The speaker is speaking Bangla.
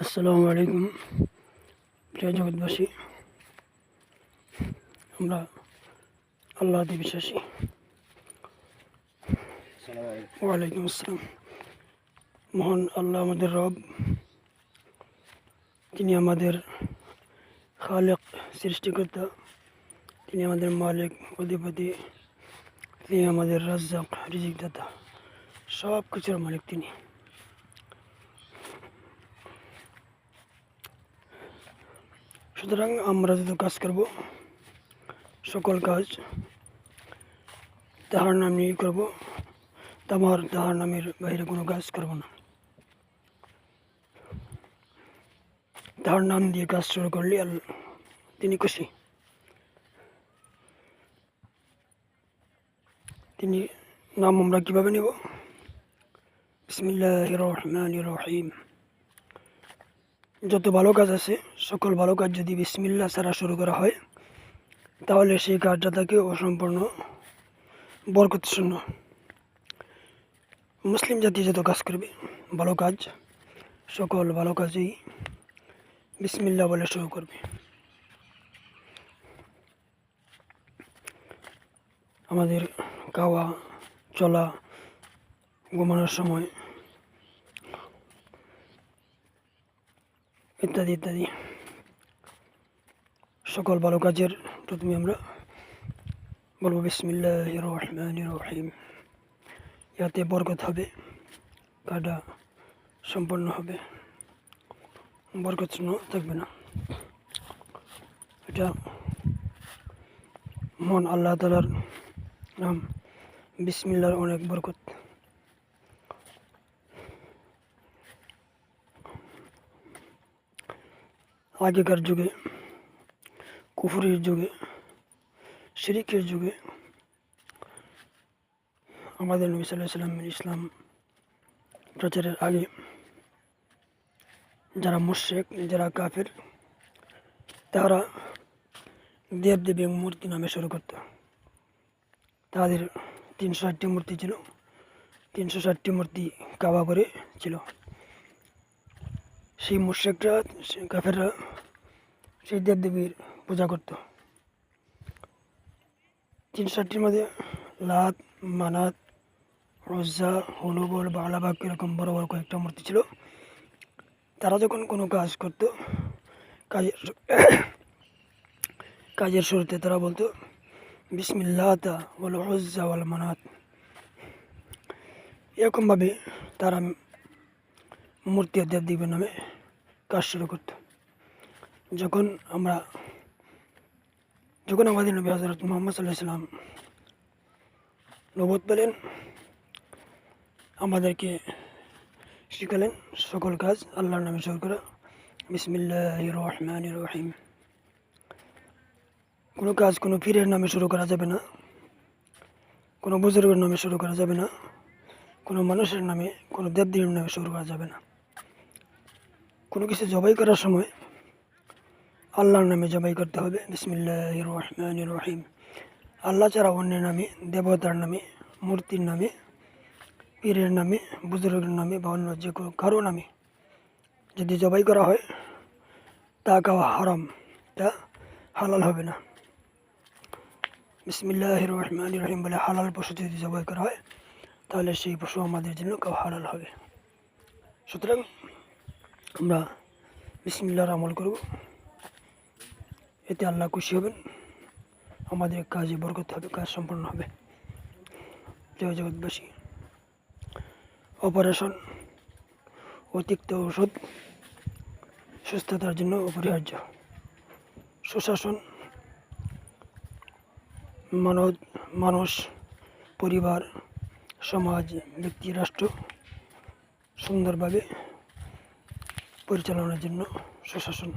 আসসালামু আলাইকুম। প্রিয় জগৎবাসী, আমরা আল্লাহতে বিশ্বাসী। ওয়ালাইকুম আসসালাম। মহান আল্লাহ আমাদের রব তিনি আমাদের খালেক, সৃষ্টিকর্তা তিনি আমাদের মালিক, অধিপতি তিনি আমাদের রাজ্জাক রিজিকদাতা সব কিছুর মালিক তিনি। সুতরাং আমরা যত কাজ করব, সকল কাজ তাহার নাম নিয়ে করব। তামার তাহার নামের বাইরে কোনো কাজ করব না। তাহার নাম দিয়ে কাজ শুরু করলে তিনি খুশি। তিনি নাম আমরা কীভাবে নেব? বিসমিল্লাহ রহমান রহিম যত ভালো কাজ আছে, সকল ভালো কাজ যদি বিসমিল্লা ছাড়া শুরু করা হয়, তাহলে সেই কাজটা থাকে অসম্পূর্ণ বরকত শূন্য মুসলিম জাতি যত কাজ করবে, ভালো কাজ, সকল ভালো কাজেই বিসমিল্লা বলে শুরু করবে। আমাদের খাওয়া, চলা, ঘুমানোর সময় ইত্যাদি ইত্যাদি। সকল ভালো কাজের প্রথমে আমরা বলব বিসমিল্লাহ রহমান রহিম। ইয়াতে বরকত হবে, কাটা সম্পন্ন হবে। বরকত থাকবে না। এটা মন আল্লাহ তালার নাম। বিসমিল্লার অনেক বরকত। আগেকার যুগে, কুফুরের যুগে, শিরিকের যুগে, আমাদের নবী সাল্লাহ ইসলাম প্রচারের আগে যারা মুশেক যারা কাফের, তারা দেব দেবী মূর্তি নামে শুরু করত। তাদের তিনশো ষাটটি মূর্তি ছিল। তিনশো ষাটটি মূর্তি কাবা করে ছিল। সেই মুশেকরা কাফেররা, সেই দেবদেবীর পূজা করত। তিন ষাটটির মধ্যে লাত, মানাত রজ্জা হনুবল বালাবাগ এরকম বড় বড় কয়েকটা মূর্তি ছিল। তারা যখন কোনো কাজ করত, কাজের কাজের শুরুতে তারা বলতো বিসমিল্লাতা ওয়াল মানাত। এরকমভাবে তারা মূর্তি দেবদেবীর নামে কাজ শুরু করত। যখন আমরা যখন আমাদের নবী হজরত মোহাম্মদ সাল্লাহ সাল্লাম পেলেন, আমাদেরকে শিখালেন সকল কাজ, আল্লাহর নামে শুরু করা। বিসমিল্লাহ রহমান রহিম। কোনো কাজ, কোনো পীরের নামে শুরু করা যাবে না। কোনো বুজুর্গের নামে শুরু করা যাবে না। কোনো মানুষের নামে, কোনো দেবদেবীর নামে শুরু করা যাবে না। কোনো কিছু জবাই করার সময় আল্লাহর নামে জবাই করতে হবে। বিসমিল্লাহ রহমান রহিম। আল্লাহ ছাড়া অন্যের নামে, দেবতার নামে, মূর্তির নামে, পীরের নামে, বুজুর্গের নামে বা অন্য যে কোনো কারও নামে যদি জবাই করা হয়, তা খাওয়া হারাম, তা হালাল হবে না। বিসমিল্লাহ রহমান রহিম বলে হালাল পশু যদি জবাই করা হয়, তাহলে সেই পশু আমাদের জন্য খাওয়া হালাল হবে। সুতরাং আমরা বিসমিল্লার আমল করব। এতে আল্লাহ খুশি হবেন। আমাদের কাজে বরকত হবে, কাজ সম্পন্ন হবে। জয় জগৎবাসী। অপারেশন, অতিরিক্ত ওষুধ সুস্থতার জন্য অপরিহার্য। সুশাসন মানুষ পরিবার সমাজ ব্যক্তি রাষ্ট্র সুন্দরভাবে পরিচালনার জন্য সুশাসন